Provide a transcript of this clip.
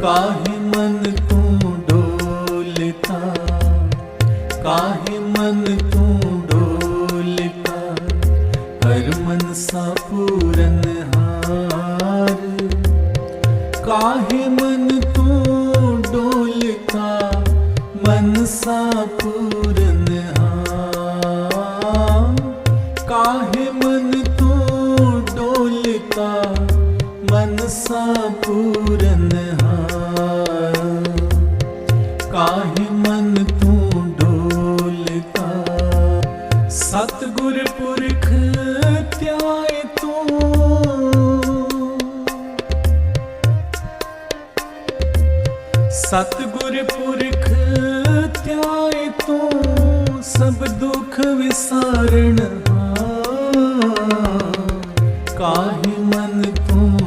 काहे मन तू डोलता? काहे मन तू डोलता? हर मन सा पूरन हार। काहे मन तू डोलता? मन सा पूरन हार। काहे मन तू डोलता? मन सा पूरन हार ਕਾਹੇ ਮਨ ਤੂੰ ਡੋਲਤਾ ਸਤਿਗੁਰ ਪੁਰਖ, ਧਿਆਏ ਤੂੰ। ਸਤਿਗੁਰ ਪੁਰਖ, ਧਿਆਏ ਤੂੰ। ਸਭ ਦੁੱਖ ਵਿਸਾਰਣ ਮਨ ਤੂੰ